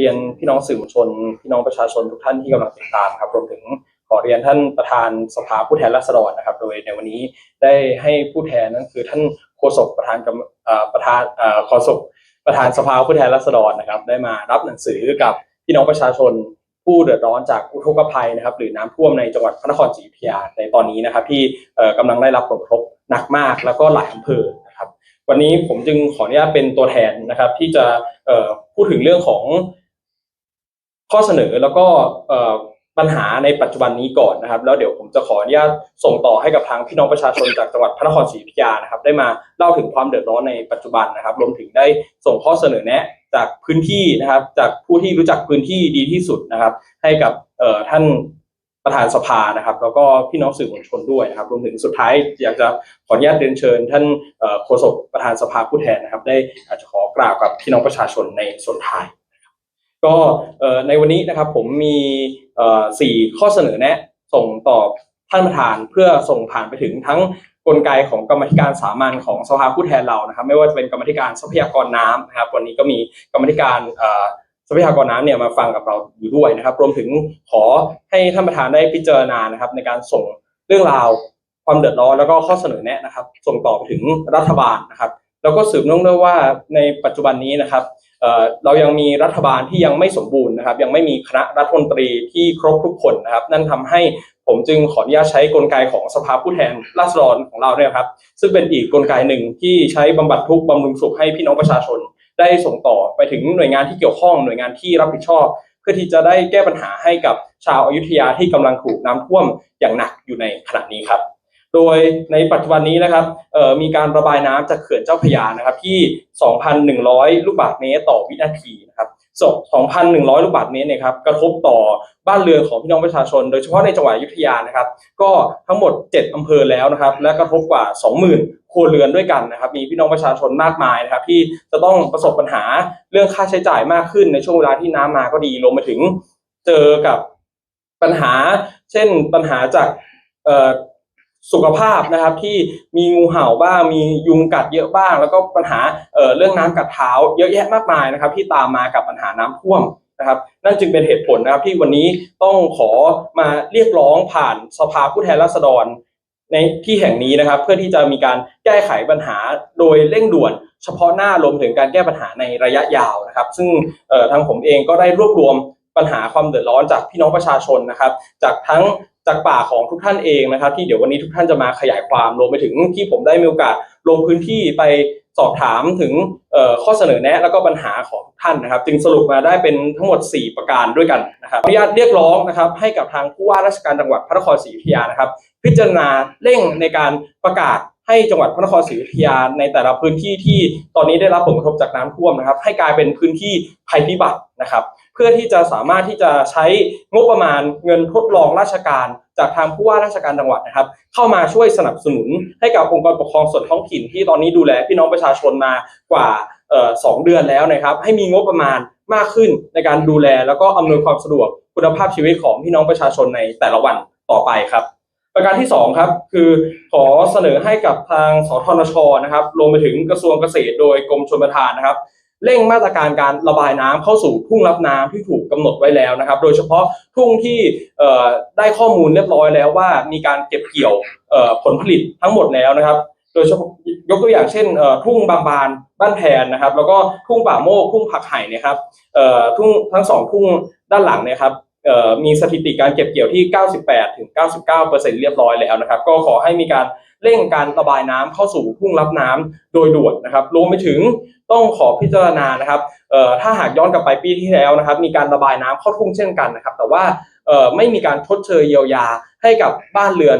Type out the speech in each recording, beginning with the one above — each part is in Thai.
เรียนพี่น้องสื่อมวลชน พี่น้องประชาชนทุกท่านที่กำลังติดตามครับรวมถึงขอเรียนท่านประธานสภาผู้แทนราษฎรนะครับ โดยในวันนี้ได้ให้ผู้แทนนั่นคือท่านโฆษกประธานกรรมประธานโฆษกประธานสภาผู้แทนราษฎรนะครับ ได้มารับหนังสือกับพี่น้องประชาชนผู้เดือดร้อนจากอุทกภัยนะครับ หรือน้ำท่วมในจังหวัดพระนครศรีอยุธยาในตอนนี้นะครับ ที่เอ่อกำลังได้รับผลกระทบหนักมากแล้วก็หลายอำเภอนะครับ วันนี้ผมจึงขออนุญาตเป็นตัวแทนนะครับ ที่จะพูดถึงเรื่องของ ข้อเสนอแล้วก็ปัญหาในปัจจุบันนี้ก่อนนะครับ แล้วเดี๋ยวผมจะขออนุญาตส่งต่อให้กับทางพี่น้องประชาชนจากจังหวัดพระนครศรีอยุธยานะครับ ได้มาเล่าถึงความเดือดร้อนในปัจจุบันนะครับ รวมถึงได้ส่งข้อเสนอแนะจากพื้นที่นะครับ จากผู้ที่รู้จักพื้นที่ดีที่สุดนะครับ ให้กับท่านประธานสภานะครับ แล้วก็พี่น้องสื่อมวลชนด้วยนะครับ รวมถึงสุดท้ายอยากจะขออนุญาตเรียนเชิญ ท่านโฆษกประธานสภาผู้แทนนะครับ ได้อาจจะขอกล่าวกับพี่น้องประชาชนในส่วนท้าย ก็ในวันนี้นะครับผมมีสี่ข้อเสนอแนะ ส่งต่อท่านประธานเพื่อส่งผ่านไปถึงทั้งกลไกของกรรมธิการสามัญของสภาผู้แทนเรานะครับ ไม่ว่าจะเป็นกรรมธิการทรัพยากรน้ำนะครับ วันนี้ก็มีกรรมธิการทรัพยากรน้ำเนี่ยมาฟังกับเราอยู่ด้วยนะครับ รวมถึงขอให้ท่านประธานได้พิจารณานะครับ ในการส่งเรื่องราวความเดือดร้อนแล้วก็ข้อเสนอแนะนะครับ ส่งต่อไปถึงรัฐบาลนะครับ แล้วก็สืบเนื่องด้วยว่าในปัจจุบันนี้นะครับ เรายังมีรัฐบาลที่ยังไม่สมบูรณ์นะครับ ยังไม่มีคณะรัฐมนตรีที่ครบทุกคนนะครับ นั่นทำให้ผมจึงขออนุญาตใช้กลไกของสภาผู้แทนราษฎรของเราเนี่ยครับ ซึ่งเป็นอีกกลไกหนึ่งที่ใช้บำบัดทุกข์บำรุงสุขให้พี่น้องประชาชน ได้ส่งต่อไปถึงหน่วยงานที่เกี่ยวข้องหน่วยงานที่รับผิดชอบ เพื่อที่จะได้แก้ปัญหาให้กับชาวอยุธยาที่กำลังถูกน้ำท่วมอย่างหนักอยู่ในขณะนี้ครับ โดยในปัจจุบันนี้นะครับมีการระบายน้ำจากเขื่อนเจ้าพยานะครับที่ 2,100 ลูกบาศก์เมตรต่อวินาทีนะครับส่ง2,100 ลูกบาศก์เมตรเนี่ยครับกระทบต่อบ้านเรือนของพี่น้องประชาชน โดยเฉพาะในจังหวัดอยุธยานะครับ ก็ทั้งหมด 7 อำเภอแล้วนะครับ และกระทบกว่า 20,000 ครัวเรือนด้วยกันนะครับ มีพี่น้องประชาชนมากมายนะครับ ที่จะต้องประสบปัญหาเรื่องค่าใช้จ่ายมากขึ้นในช่วงเวลาที่น้ำมาก็ดีรวมไปถึงเจอกับปัญหา เช่นปัญหาจากเอ่อ สุขภาพนะครับที่มีงูเห่าบ้างมียุงกัดเยอะบ้าง แล้วก็ปัญหาเเรื่องน้ำกัดเท้าเยอะแยะมากมายนะครับที่ตามมากับปัญหาน้ำท่วมนะครับนั่นจึงเป็นเหตุผลนะครับที่วันนี้ต้องขอมาเรียกร้องผ่านสภาผู้แทนราษฎรในที่แห่งนี้นะครับ เพื่อที่จะมีการแก้ไขปัญหาโดยเร่งด่วน เฉพาะหน้ารวมถึงการแก้ปัญหาในระยะยาวนะครับ ซึ่งทางผมเองก็ได้รวบรวมปัญหาความเดือดร้อนจากพี่น้องประชาชนนะครับ จากทั้ง จากปากของทุกท่านเองนะครับ ที่เดี๋ยววันนี้ทุกท่านจะมาขยายความรวมไปถึงที่ผมได้มีโอกาสลงพื้นที่ไปสอบถามถึงข้อเสนอแนะ แล้วก็ปัญหาของทุกท่านนะครับ จึงสรุปมาได้เป็นทั้งหมด 4 ประการด้วยกันนะครับอนุญาตเรียกร้องนะครับ ให้กับทางผู้ว่าราชการจังหวัดพระนครศรีอยุธยานะครับ พิจารณาเร่งในการประกาศให้จังหวัดพระนครศรีอยุธยาในแต่ละพื้นที่ที่ตอนนี้ได้รับผลกระทบจากน้ำท่วมนะครับ ให้กลายเป็นพื้นที่ภัยพิบัตินะครับ พื่อที่จะสามารถที่จะใช้งบประมาณเงินทดลองราชการ จากทางผู้ว่าราชการจังหวัดนะครับ เข้ามาช่วยสนับสนุนให้กับองค์กรปกครองส่วนท้องถิ่นที่ตอนนี้ดูแลพี่น้องประชาชนมากว่าสองเดือนแล้วนะครับ ให้มีงบประมาณมากขึ้นในการดูแล แล้วก็อำนวยความสะดวกคุณภาพชีวิตของพี่น้องประชาชนในแต่ละวันต่อไปครับ ประการที่สองครับคือขอเสนอให้กับทางสทนชนะครับรวมไปถึงกระทรวงเกษตรโดยกรมชลประทานนะครับ เร่งมาตรการการระบายน้ำเข้าสู่ทุ่งรับน้ำที่ถูกกำหนดไว้แล้วนะครับ โดยเฉพาะทุ่งที่ได้ข้อมูลเรียบร้อยแล้วว่ามีการเก็บเกี่ยวผลผลิตทั้งหมดแล้วนะครับ โดยเฉพาะยกตัวอย่างเช่นทุ่งบางบานบ้านแพนนะครับ แล้วก็ทุ่งป่าโมกทุ่งผักไห่นะครับทุ่งทั้งสองทุ่งด้านหลังนะครับมีสถิติการเก็บเกี่ยวที่ 98ถึง99เรียบร้อยแล้วนะครับ ก็ขอให้มีการ เร่งการระบายน้ำเข้าสู่ทุ่งรับน้ำโดยด่วนนะครับรวมไปถึงต้องขอพิจารณานะครับถ้าหากย้อนกลับไปปีที่แล้วนะครับ มีการระบายน้ำเข้าทุ่งเช่นกันนะครับ แต่ว่าไม่มีการชดเชยเยียวยาให้กับบ้านเรือน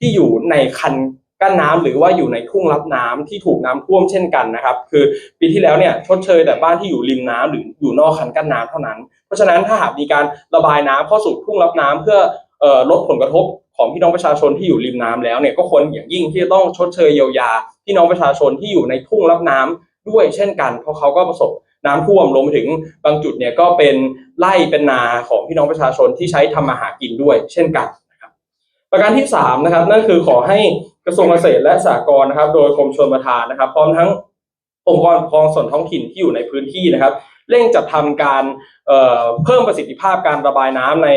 ที่อยู่ในคันกั้นน้ำหรือว่าอยู่ในทุ่งรับน้ำที่ถูกน้ำท่วมเช่นกันนะครับ คือปีที่แล้วเนี่ยชดเชยแต่บ้านที่อยู่ริมน้ำหรืออยู่นอกคันกั้นน้ำเท่านั้น เพราะฉะนั้นถ้าหากมีการระบายน้ำเข้าสู่ทุ่งรับน้ำเพื่อเอ่อลดผลกระทบ ของพี่น้องประชาชนที่อยู่ริมน้ำแล้วเนี่ยก็ควรอย่างยิ่งที่จะต้องชดเชยเยียวยาพี่น้องประชาชนที่อยู่ในทุ่งรับน้ำด้วยเช่นกัน เพราะเขาก็ประสบน้ำท่วมรวมไปถึงบางจุดเนี่ยก็เป็นไร่เป็นนาของพี่น้องประชาชนที่ใช้ทำมาหากินด้วย เช่นกันนะครับประการที่สามนะครับนั่นคือขอให้กระทรวงเกษตรและสหกรณ์นะครับ โดยกรมชลประทานนะครับ พร้อมทั้งองค์กรปกครองส่วนท้องถิ่นที่อยู่ในพื้นที่นะครับ เร่งจัดทำการเเพิ่มประสิทธิภาพการระบายน้ำใน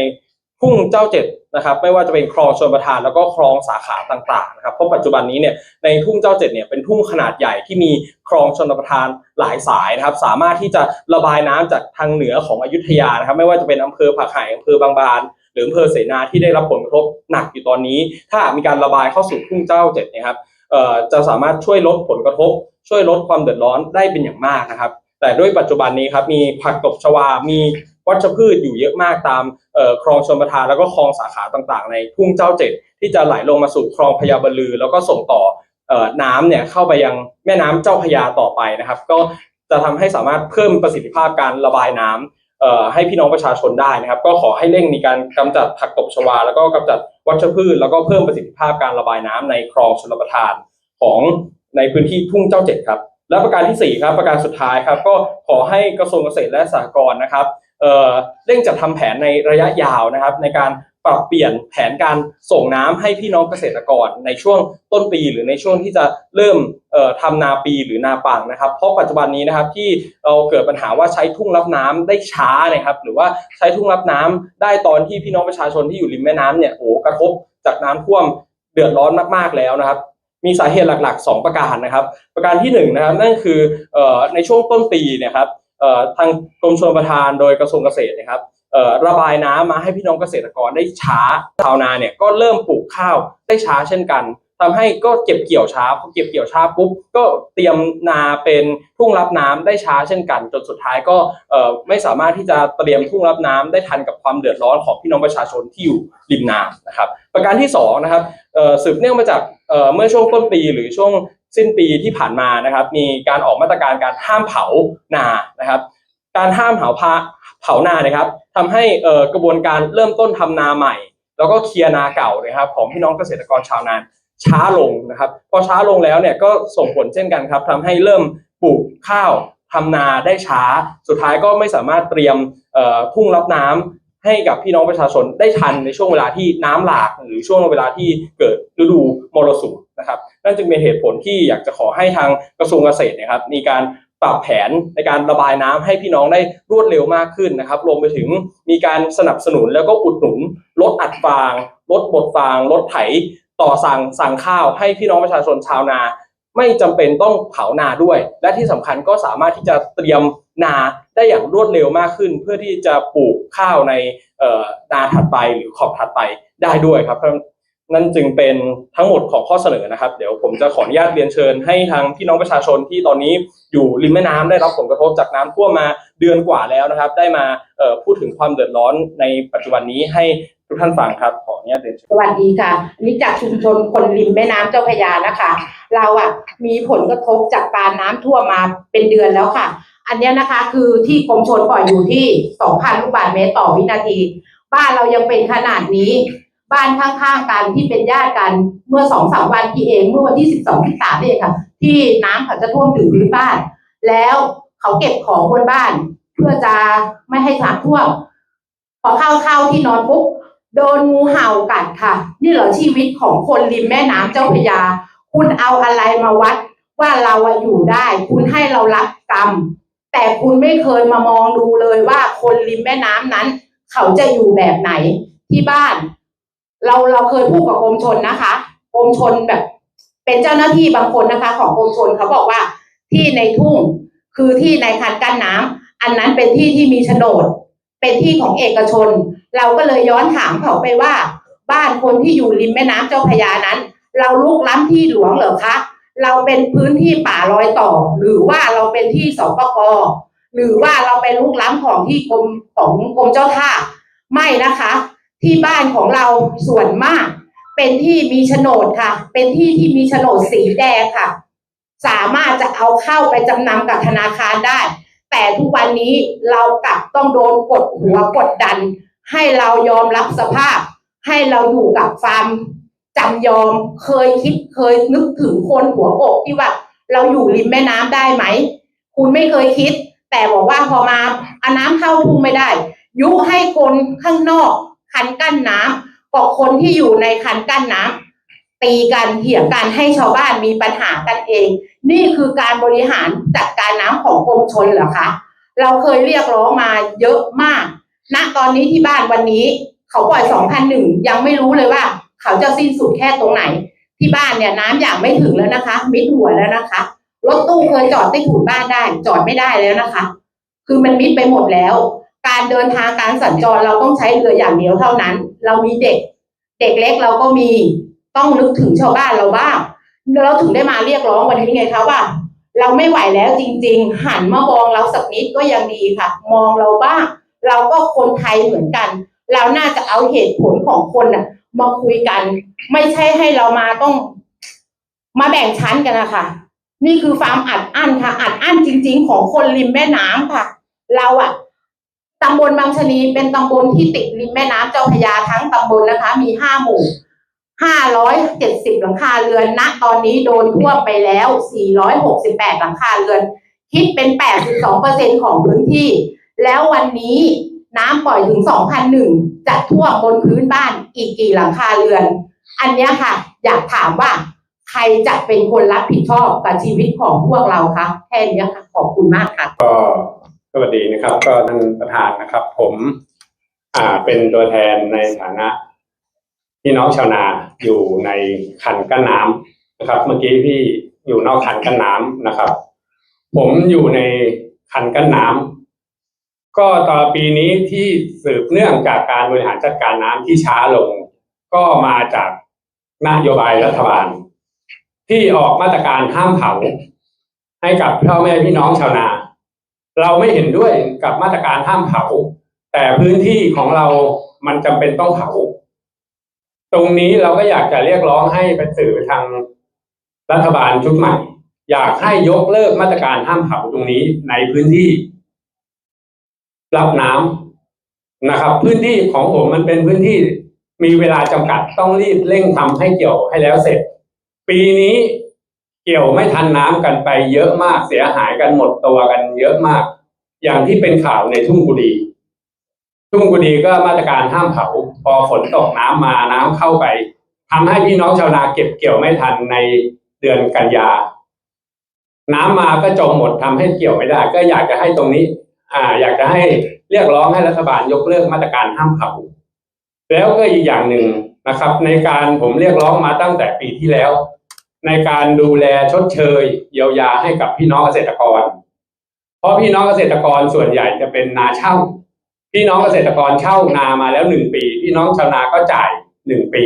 ทุ่งเจ้าเจ็ดนะครับไม่ว่าจะเป็นคลองชลประทานแล้วก็คลองสาขาต่างๆนะครับเพราะปัจจุบันนี้เนี่ยในทุ่งเจ้าเจ็ดเนี่ยเป็นทุ่งขนาดใหญ่ที่มีคลองชลประทานหลายสายนะครับ สามารถที่จะระบายน้ำจากทางเหนือของอยุธยานะครับ ไม่ว่าจะเป็นอำเภอผักไห่อำเภอบางบานหรืออำเภอเสนาที่ได้รับผลกระทบหนักอยู่ตอนนี้ ถ้ามีการระบายเข้าสู่ทุ่งเจ้าเจ็ดนะครับจะสามารถช่วยลดผลกระทบ ช่วยลดความเดือดร้อนได้เป็นอย่างมากนะครับ แต่ด้วยปัจจุบันนี้ครับมีผักตบชวา มี วัชพืชอยู่เยอะมากตามคลองชลประทานแล้วก็คลองสาขาต่างๆ ในทุ่งเจ้าเจ็ดที่จะไหลลงมาสู่คลองพญาบลือ แล้วก็ส่งต่ออน้ำเนี่ยเข้าไปยังแม่น้ำเจ้าพระยาต่อไปนะครับ ก็จะทำให้สามารถเพิ่มประสิทธิภาพการระบายน้ำเอ่อให้พี่น้องประชาชนได้นะครับ ก็ขอให้เร่งมีการกำจัดผักตบชวา แล้วก็กำจัดวัชพืช แล้วก็เพิ่มประสิทธิภาพการระบายน้ำในคลองชลประทานของในพื้นที่ทุ่งเจ้าเจ็ดครับและประการที่สี่ครับประการสุดท้ายครับก็ขอให้กระทรวงเกษตรและสหกรณ์นะครับ เเร่งจัดทำแผนในระยะยาวนะครับ ในการปรับเปลี่ยนแผนการส่งน้ำให้พี่น้องเกษตรกร ในช่วงต้นปีหรือในช่วงที่จะเริ่มเอ่อทำนาปีหรือนาปังนะครับ เพราะปัจจุบันนี้นะครับที่เราเกิดปัญหาว่าใช้ทุ่งรับน้ำได้ช้านะครับ หรือว่าใช้ทุ่งรับน้ำได้ตอนที่พี่น้องประชาชนที่อยู่ริมแม่น้ำเนี่ยโอ้กระทบจากน้ำท่วมเดือดร้อนมากๆแล้วนะครับมีสาเหตุหลักๆ 2 ประการนะครับ ประการที่1นะครับนั่นคือออในช่วงต้นปีเนะครับ ทางกรมชลประทานโดยกระทรวงเกษตรนะครับระบายน้ำมาให้พี่น้องเกษตรกรได้ช้าชาวนาเนี่ยก็เริ่มปลูกข้าวได้ช้าเช่นกันทำให้ก็เก็บเกี่ยวช้าพอเก็บเกี่ยวช้าปุ๊บก็เตรียมนาเป็นทุ่งรับน้ำได้ช้าเช่นกันจนสุดท้ายก็ไม่สามารถที่จะเตรียมทุ่งรับน้ำได้ทันกับความเดือดร้อนของพี่น้องประชาชนที่อยู่ริมน้ำนะครับ ประการที่สองนะครับสืบเนื่องมาจากเมื่อช่วงต้นปีหรือช่วง สิ้นปีที่ผ่านมานะครับ มีการออกมาตรการการห้ามเผานานะครับ การห้ามเผาพาเผานานะครับทำให้เอ่อกระบวนการเริ่มต้นทำนาใหม่ แล้วก็เคลียร์นาเก่านะครับของพี่น้องเกษตรกรชาวนาช้าลงนะครับ พอช้าลงแล้วเนี่ยก็ส่งผลเช่นกันครับทำให้เริ่มปลูกข้าวทำนาได้ช้า สุดท้ายก็ไม่สามารถเตรียมเอ่อทุ่งรับน้ำ ให้กับพี่น้องประชาชนได้ทันในช่วงเวลาที่น้ำหลากหรือช่วงเวลาที่เกิดฤดูมรสุมนะครับนั่นจึงเป็นเหตุผลที่อยากจะขอให้ทางกระทรวงเกษตรนะครับ มีการปรับแผนในการระบายน้ำให้พี่น้องได้รวดเร็วมากขึ้นนะครับรวมไปถึงมีการสนับสนุนแล้วก็อุดหนุนลดอัดฟางลดบดฟางลดไถต่อสั่งสั่งข้าวให้พี่น้องประชาชนชาวนา ไม่จำเป็นต้องเผานาด้วย และที่สำคัญก็สามารถที่จะเตรียมนาได้อย่างรวดเร็วมากขึ้น เพื่อที่จะปลูกข้าวในนาถัดไปหรือขอบถัดไปได้ด้วยครับนั่นจึงเป็นทั้งหมดของข้อเสนอนะครับ เดี๋ยวผมจะขออนุญาตเรียนเชิญให้ทางพี่น้องประชาชนที่ตอนนี้อยู่ริมแม่น้ำได้รับผลกระทบจากน้ำท่วมมาเดือนกว่าแล้วนะครับ ได้มาพูดถึงความเดือดร้อนในปัจจุบันนี้ให้ ทุกท่านฟังครับขออนุญาตเรียนเชิญ สวัสดีค่ะอันนี่จากชุมชนคนริมแม่น้ำเจ้าพระยานะคะ เราอะมีผลกระทบจากการน้ำท่วมมาเป็นเดือนแล้วค่ะ อันเนี้ยนะคะคือที่กรมชนปล่อยอยู่ที่ 2,000 ลูกบาศก์เมตรต่อวินาที บ้านเรายังเป็นขนาดนี้ บ้านข้างๆกันที่เป็นญาติกันเมื่อสองสามวันที่เองเมื่อวันที่สิบสองที่สามเองค่ะ ที่น้ำเขาจะท่วมถึงพื้นบ้าน แล้วเขาเก็บของบนบ้าน เพื่อจะไม่ให้น้ำท่วมพอเข้าเข้าที่นอนปุ๊บ โดนงูเห่ากัดค่ะ นี่เหรอชีวิตของคนริมแม่น้ำเจ้าพระยา คุณเอาอะไรมาวัดว่าเราอยู่ได้ คุณให้เรารับกรรม แต่คุณไม่เคยมามองดูเลยว่าคนริมแม่น้ำนั้น เขาจะอยู่แบบไหนที่บ้าน เราเราเคยพูดกับกรมชนนะคะกรมชนแบบ เป็นเจ้าหน้าที่บางคนนะคะ ของกรมชนเขาบอกว่าที่ในทุ่งคือที่ในคันกั้นน้ำอันนั้นเป็นที่ที่มีโฉนด เป็นที่ของเอกชน เราก็เลยย้อนถามเขาไปว่า บ้านคนที่อยู่ริมแม่น้ำเจ้าพยานั้น เราลุกล้ำที่หลวงเหรอคะ เราเป็นพื้นที่ป่ารอยต่อ หรือว่าเราเป็นที่สปกหรือว่าเราไปลุกล้ำของที่กรมของกรมเจ้าท่า ไม่นะคะ ที่บ้านของเราส่วนมาก เป็นที่มีโฉนดค่ะ เป็นที่ที่มีโฉนดสีแดงค่ะ สามารถจะเอาเข้าไปจำนำกับธนาคารได้ แต่ทุกวันนี้เรากลับต้องโดนกดหัวกดดัน ให้เรายอมรับสภาพ ให้เราอยู่กับความจำยอมเคยคิดเคยนึกถึงคนหัวอกที่ว่าเราอยู่ริมแม่น้ำได้ไหม คุณไม่เคยคิด แต่บอกว่าพอมาอาน้ำเข้าทุ่งไม่ได้ ยุให้คนข้างนอก คันกั้นน้ำกับคนที่อยู่ในคันกั้นน้ำ ตีกันเถียงกันให้ชาวบ้านมีปัญหากันเอง นี่คือการบริหารจัดการน้ำของกรมชนเหรอคะเราเคยเรียกร้องมาเยอะมากณตอนนี้ที่บ้านวันนี้ เขาปล่อยสองพันหนึ่งยังไม่รู้เลยว่า เขาจะสิ้นสุดแค่ตรงไหน ที่บ้านเนี่ยน้ำอย่างไม่ถึงแล้วนะคะ มิดหัวแล้วนะคะรถตู้เคยจอดใต้ถุนบ้านได้ จอดไม่ได้แล้วนะคะ คือมันมิดไปหมดแล้ว การเดินทางการสัญจรเราต้องใช้เรืออย่างเดียวเท่านั้น เรามีเด็ก เด็กเล็กเราก็มี ต้องนึกถึงชาวบ้านเราบ้างเราถึงได้มาเรียกร้องวันนี้ไงคะว่า เราไม่ไหวแล้วจริง ๆ หันมามองเราสักนิดก็ยังดีค่ะ มองเราบ้าง เราก็คนไทยเหมือนกัน เราน่าจะเอาเหตุผลของคนน่ะ มาคุยกัน ไม่ใช่ให้เรามาต้อง มาแบ่งชั้นกันนะคะนี่คือความอัดอั้นค่ะ อัดอั้นจริง ๆ ของคนริมแม่น้ำค่ะ เราอะตำบลบางชนีเป็นตำบลที่ติดริมแม่น้ำเจ้าพยาทั้งตำบลนะคะ มีห้าหมู่ ห้าร้อยเจ็ดสิบหลังคาเรือนณตอนนี้โดนท่วมไปแล้วสี่ร้อยหกสิบแปดหลังคาเรือน คิดเป็นแปดสิบสองเปอร์เซ็นของพื้นที่ แล้ววันนี้น้ำปล่อยถึงสองพันหนึ่งจะท่วมบนพื้นบ้านอีกกี่หลังคาเรือน อันนี้ค่ะ อยากถามว่า ใครจะเป็นคนรับผิดชอบกับชีวิตของพวกเราคะแค่นี้ค่ะ ขอบคุณมากค่ะ ก็สวัสดีนะครับ ก็ท่านประธานนะครับ ผม อ่าเป็นตัวแทนในฐานะ พี่น้องชาวนาอยู่ในคันกั้นน้ำนะครับ เมื่อกี้พี่อยู่นอกคันกั้นน้ำนะครับ ผมอยู่ในคันกั้นน้ำก็ต่อปีนี้ที่สืบเนื่องจากการบริหารจัดการน้ำที่ช้าลง ก็มาจากนโยบายรัฐบาล ที่ออกมาตรการห้ามเผาให้กับพ่อแม่พี่น้องชาวนา เราไม่เห็นด้วยกับมาตรการห้ามเผา แต่พื้นที่ของเรามันจำเป็นต้องเผา รงนี้เราก็อยากจะเรียกร้องให้ไปสื่อทางรัฐบาลชุดใหม่ อยากให้ยกเลิกมาตรการห้ามเผาตรงนี้ในพื้นที่รับน้ำนะครับ พื้นที่ของผมมันเป็นพื้นที่มีเวลาจำกัดต้องรีบเร่งทำให้เกี่ยวให้แล้วเสร็จ ปีนี้เกี่ยวไม่ทันน้ำกันไปเยอะมากเสียหายกันหมดตัวกันเยอะมาก อย่างที่เป็นข่าวในทุ่งกุดี ทุ่งกุดีก็มาตรการห้ามเผา พอฝนตกน้ำมาน้ำเข้าไปทำให้พี่น้องชาวนาเก็บเกี่ยวไม่ทันในเดือนกันยา น้ำมาก็จมหมดทำให้เกี่ยวไม่ได้ ก็อยากจะให้ตรงนี้ อ่า อยากจะให้เรียกร้องให้รัฐบาลยกเลิกมาตรการห้ามเผาแล้วก็อีกอย่างหนึ่งนะครับ ในการผมเรียกร้องมาตั้งแต่ปีที่แล้ว ในการดูแลชดเชย เยียวยาให้กับพี่น้องเกษตรกร เพราะพี่น้องเกษตรกรส่วนใหญ่จะเป็นนาเช่า พี่น้องเกษตรกรเช่านามาแล้วหนึ่งปี พี่น้องชาวนาก็จ่ายหนึ่งปี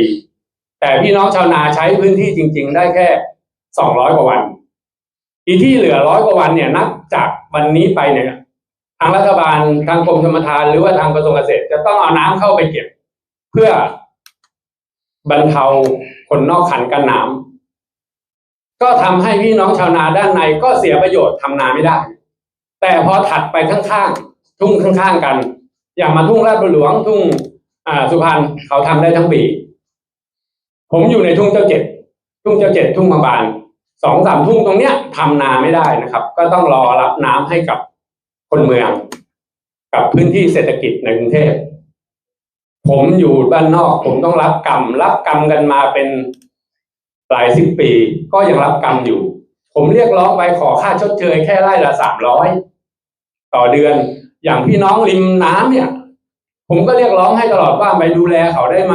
แต่พี่น้องชาวนาใช้พื้นที่จริง ๆ ได้แค่สองร้อยกว่าวันอีที่เหลือร้อยกว่าวันเนี่ยนับจากวันนี้ไปเนี่ยทางรัฐบาลทางกรมชลประทานหรือว่าทางกระทรวงเกษตร จะต้องเอาน้ำเข้าไปเก็บ เพื่อบรรเทาคนนอกคันกันน้ำก็ทำให้พี่น้องชาวนาด้านในก็เสียประโยชน์ทำนาไม่ได้ แต่พอถัดไปข้างๆทุ่งข้างๆกัน อย่างมาทุ่งราชบุรีหลวงทุ่งอ่าสุพรรณเขาทำได้ทั้งปี ผมอยู่ในทุ่งเจ้าเจ็ดทุ่งเจ้าเจ็ดทุ่งบางบานสองสามทุ่งตรงเนี้ยทำนาไม่ได้นะครับ ก็ต้องรอรับน้ำให้กับคนเมือง กับพื้นที่เศรษฐกิจในกรุงเทพผมอยู่บ้านนอก ผมต้องรับกรรม รับกรรมกันมาเป็นหลายสิบปี ก็ยังรับกรรมอยู่ ผมเรียกร้องไปขอค่าชดเชยแค่ไร่ละสามร้อยต่อเดือน อย่างพี่น้องริมน้ำเนี่ย ผมก็เรียกร้องให้ตลอดว่าไปดูแลเขาได้ไหม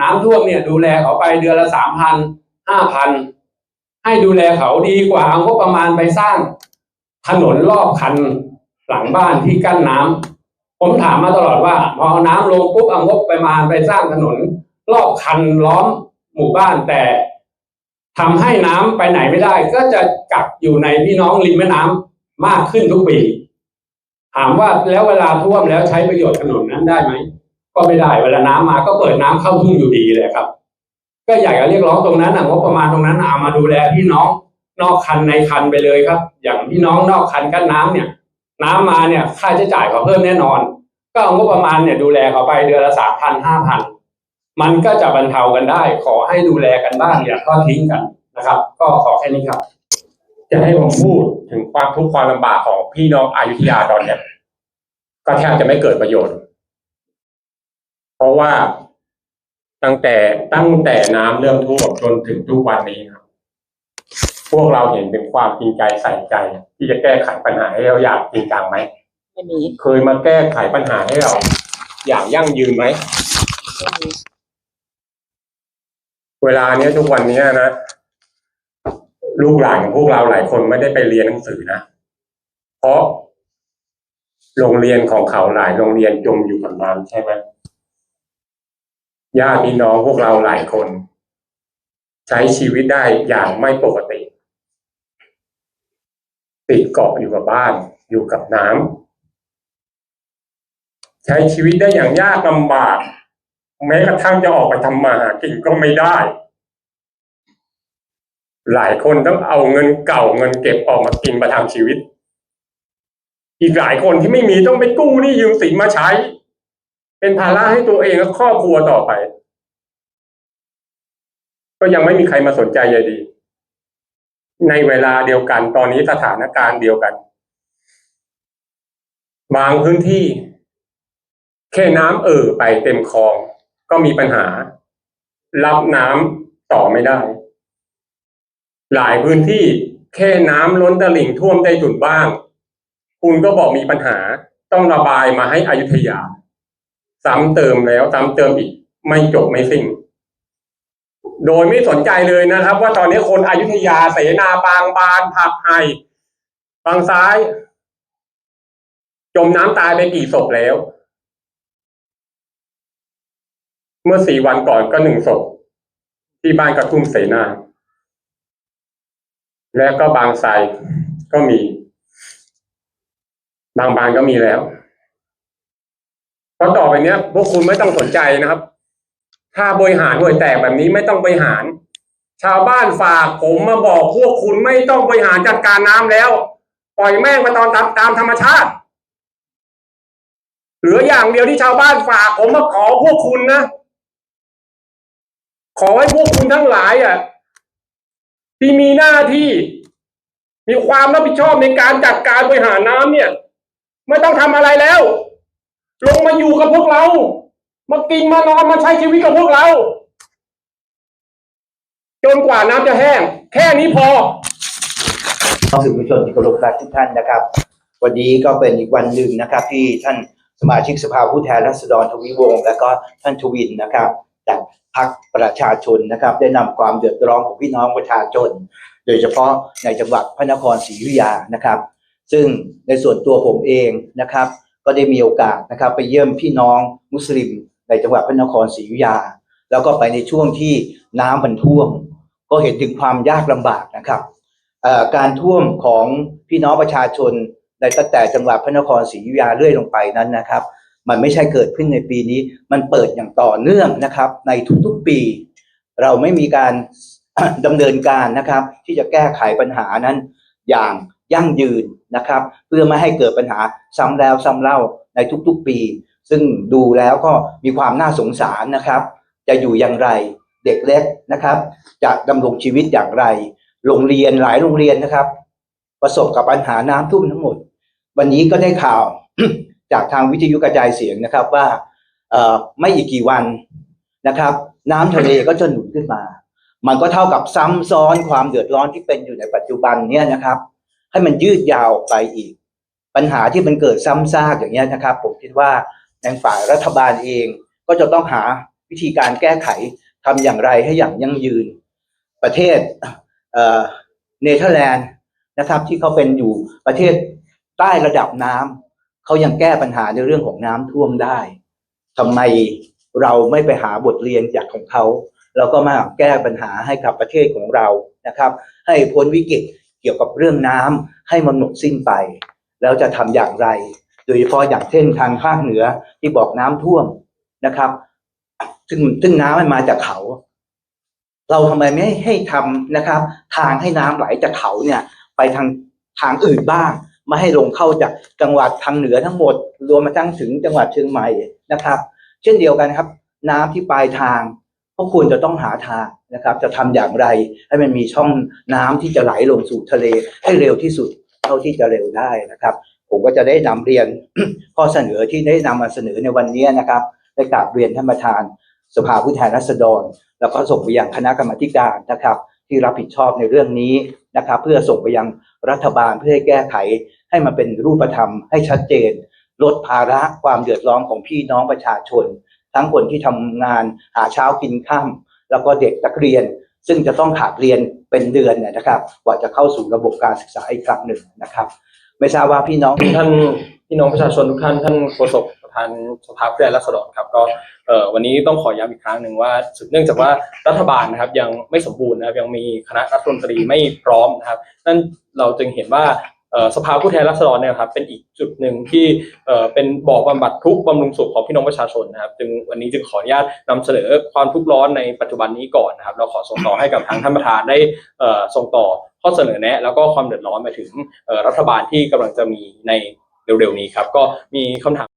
น้ำท่วมเนี่ย ดูแลเขาไปเดือนละสามพันห้าพันให้ดูแลเขาดีกว่าเอางบประมาณไปสร้างถนนรอบคันหลังบ้านที่กั้นน้ำผมถามมาตลอดว่าพอเอาน้ำลงปุ๊บเอางบประมาณไปสร้างถนน รอบคันล้อมหมู่บ้านแต่ทำให้น้ำไปไหนไม่ได้ ก็จะกักอยู่ในพี่น้องริมแม่น้ำมากขึ้นทุกปี ถามว่าแล้วเวลาท่วมแล้วใช้ประโยชน์ถนนนั้นได้ไหมก็ไม่ได้เวลาน้ำมาก็เปิดน้ำเข้าทุ่งอยู่ดีเลยครับ ก็อยากจะเรียกร้องตรงนั้นนะงบประมาณตรงนั้นเอามาดูแลพี่น้องนอกคันในคันไปเลยครับ อย่างพี่น้องนอกคันกั้นน้ำเนี่ย น้ำมาเนี่ยค่าใช้จ่ายเขาเพิ่มแน่นอน ก็เอางบประมาณเนี่ยดูแลเขาไปเดือนละสามพันห้าพันมันก็จะบรรเทากันได้ ขอให้ดูแลกันบ้างอย่าทอดทิ้งกันนะครับ ก็ขอแค่นี้ครับ จะให้ผมพูดถึงความทุกข์ความลำบากของพี่น้องอายุทยาตอนเนี้ยก็แทบจะไม่เกิดประโยชน์ เพราะว่าตั้งแต่ตั้งแต่น้ำเริ่มท่วมจนถึงทุกวันนี้ครับ พวกเราเห็นเป็นความจริงใจใส่ใจ ที่จะแก้ไขปัญหาให้เราอยากจริงจังไหมไม่มีเคยมาแก้ไขปัญหาให้เรา อย่างยั่งยืนไหมไม่มีเวลาเนี้ยทุกวันเนี้ยนะ ลูกหลานของพวกเราหลายคนไม่ได้ไปเรียนหนังสือนะเพราะโรงเรียนของเขาหลายโรงเรียนจมอยู่กับน้ำใช่ไหมญาติพี่น้องพวกเราหลายคน ใช้ชีวิตได้อย่างไม่ปกติ ติดเกาะอยู่กับบ้าน อยู่กับน้ำใช้ชีวิตได้อย่างยากลำบาก แม้กระทั่งจะออกไปทำมาหากินก็ไม่ได้ หลายคนต้องเอาเงินเก่าเงินเก็บออกมากินประทังชีวิต อีกหลายคนที่ไม่มีต้องไปกู้นี้ยืมสินมาใช้ เป็นภาระให้ตัวเองและครอบครัวต่อไป ก็ยังไม่มีใครมาสนใจใยดี ในเวลาเดียวกันตอนนี้สถานการณ์เดียวกัน บางพื้นที่ แค่น้ำเอ่อไปเต็มคลอง ก็มีปัญหา รับน้ำต่อไม่ได้ หลายพื้นที่แค่น้ำล้นตลิ่งท่วมได้จุดบ้าง คุณก็บอกมีปัญหาต้องระบายมาให้อยุธยา ซ้ำเติมแล้วซ้ำเติมอีก ไม่จบไม่สิ้นโดยไม่สนใจเลยนะครับ ว่าตอนนี้คนอยุธยาเสนาบางบานผักไห่บางซ้าย จมน้ำตายไปกี่ศพแล้ว เมื่อสี่วันก่อนก็หนึ่งศพที่บ้านกระทุ่มเสนา และก็บางไทรก็มี บางบานก็มีแล้วเพราะต่อไปเนี้ย พวกคุณไม่ต้องสนใจนะครับ ถ้าบริหารห่วยแตกแบบนี้ไม่ต้องบริหาร ชาวบ้านฝากผมมาบอกพวกคุณไม่ต้องบริหารจัดการน้ำแล้ว ปล่อยแม่งไปตอนตามตามธรรมชาติเหลืออย่างเดียวที่ชาวบ้านฝากผมมาขอพวกคุณนะ ขอให้พวกคุณทั้งหลายอะ ที่มีหน้าที่มีความรับผิดชอบในการจัดการบริหารน้ำเนี่ย ไม่ต้องทำอะไรแล้ว ลงมาอยู่กับพวกเรา มากินมานอนมาใช้ชีวิตกับพวกเรา จนกว่าน้ำจะแห้ง แค่นี้พอสื่อมวลชนที่เคารพรักทุกท่านนะครับ วันนี้ก็เป็นอีกวันหนึ่งนะครับ ที่ท่านสมาชิกสภาผู้แทนราษฎรทวีวงศ์และก็ท่านทวินนะครับ จากพรรคประชาชนนะครับ ได้นำความเดือดร้อนของพี่น้องประชาชน โดยเฉพาะในจังหวัดพระนครศรีอยุธยานะครับ ซึ่งในส่วนตัวผมเองนะครับ ก็ได้มีโอกาสนะครับ ไปเยี่ยมพี่น้องมุสลิม ในจังหวัดพระนครศรีอยุธยา แล้วก็ไปในช่วงที่น้ำมันท่วม ก็เห็นถึงความยากลำบากนะครับการท่วมของพี่น้องประชาชนในตั้งแต่จังหวัดพระนครศรีอยุธยาเรื่อยลงไปนั้นนะครับ มันไม่ใช่เกิดขึ้นในปีนี้ มันเปิดอย่างต่อเนื่องนะครับ ในทุกๆปี เราไม่มีการดำเนินการนะครับ ที่จะแก้ไขปัญหานั้น อย่างยั่งยืนนะครับ เพื่อไม่ให้เกิดปัญหาซ้ำแล้วซ้ำเล่าในทุกๆปี ซึ่งดูแล้วก็มีความน่าสงสารนะครับ จะอยู่อย่างไรเด็กเล็กนะครับ จะดำรงชีวิตอย่างไร โรงเรียนหลายโรงเรียนนะครับ ประสบกับปัญหาน้ำท่วมทั้งหมด วันนี้ก็ได้ข่าว จากทางวิทยุกระจายเสียงนะครับว่าไม่อีกกี่วันนะครับ น้ำทะเลก็จะหนุนขึ้นมา มันก็เท่ากับซ้ำซ้อนความเดือดร้อนที่เป็นอยู่ในปัจจุบันเนี่ยนะครับ ให้มันยืดยาวออกไปอีก ปัญหาที่มันเกิดซ้ำซากอย่างเงี้ยนะครับ ผมคิดว่าในฝ่ายรัฐบาลเองก็จะต้องหาวิธีการแก้ไขทำอย่างไรให้อย่างยั่งยืน ประเทศเอ่อเนเธอร์แลนด์นะครับ ที่เขาเป็นอยู่ประเทศใต้ระดับน้ำ เขายังแก้ปัญหาในเรื่องของน้ำท่วมได้ทำไมเราไม่ไปหาบทเรียนจากของเขาแล้วก็มาแก้ปัญหาให้กับประเทศของเรานะครับ ให้พ้นวิกฤตเกี่ยวกับเรื่องน้ำให้มันหมดสิ้นไป แล้วจะทำอย่างไร โดยเฉพาะอย่างเช่นทางภาคเหนือที่บอกน้ำท่วมนะครับ ซึ่งซึ่งน้ำมันมาจากเขา เราทำไมไม่ให้ทำนะครับ ทางให้น้ำไหลจากเขาเนี่ย ไปทางทางอื่นบ้าง ไม่ให้ลงเข้าจากจังหวัดทางเหนือทั้งหมด รวมมาทั้งถึงจังหวัดเชียงใหม่นะครับ เช่นเดียวกันครับ น้ำที่ปลายทางก็ควรจะต้องหาทางนะครับ จะทำอย่างไร ให้มันมีช่องน้ำที่จะไหลลงสู่ทะเลให้เร็วที่สุดเท่าที่จะเร็วได้นะครับ ผมก็จะได้นำเรียนข้อเสนอที่ได้นำมาเสนอในวันนี้นะครับได้กราบเรียนท่านประธาน สภาผู้แทนราษฎร แล้วก็ส่งไปยังคณะกรรมการนะครับ ที่รับผิดชอบในเรื่องนี้นะครับเพื่อส่งไปยังรัฐบาลเพื่อให้แก้ไข ให้มันเป็นรูปธรรมให้ชัดเจน ลดภาระความเดือดร้อนของพี่น้องประชาชน ทั้งคนที่ทำงานหาเช้ากินข้ามแล้วก็เด็กนักเรียน ซึ่งจะต้องขาดเรียนเป็นเดือนเนี่ยนะครับกว่าจะเข้าสู่ระบบการศึกษาอีกครั้งหนึ่งนะครับ ไม่ทราบว่าพี่น้องท่านพี่น้องประชาชนทุกท่านท่านโฆษก ประธานสภาผู้แทนราษฎรครับก็วันนี้ต้องขอย้ำอีกครั้งหนึ่งว่าเนื่องจากว่ารัฐบาลนะครับยังไม่สมบูรณ์นะครับยังมีคณะรัฐมนตรีไม่พร้อมนะครับนั่นเราจึงเห็นว่าสภาผู้แทนราษฎรเนี่ยครับเป็นอีกจุดหนึ่งที่เป็นบ่อบำบัดทุกข์บำรุงสุขของพี่น้องประชาชนนะครับจึงวันนี้จึงขออนุญาตนำเสนอความทุกข์ร้อนในปัจจุบันนี้ก่อนนะครับเราขอส่งต่อให้กับทางท่านประธานได้ส่งต่อข้อเสนอแนะ แล้วก็ความเดือดร้อนไปถึงรัฐบาลที่กำลังจะมีในเร็วๆนี้ครับ ก็มีคำถาม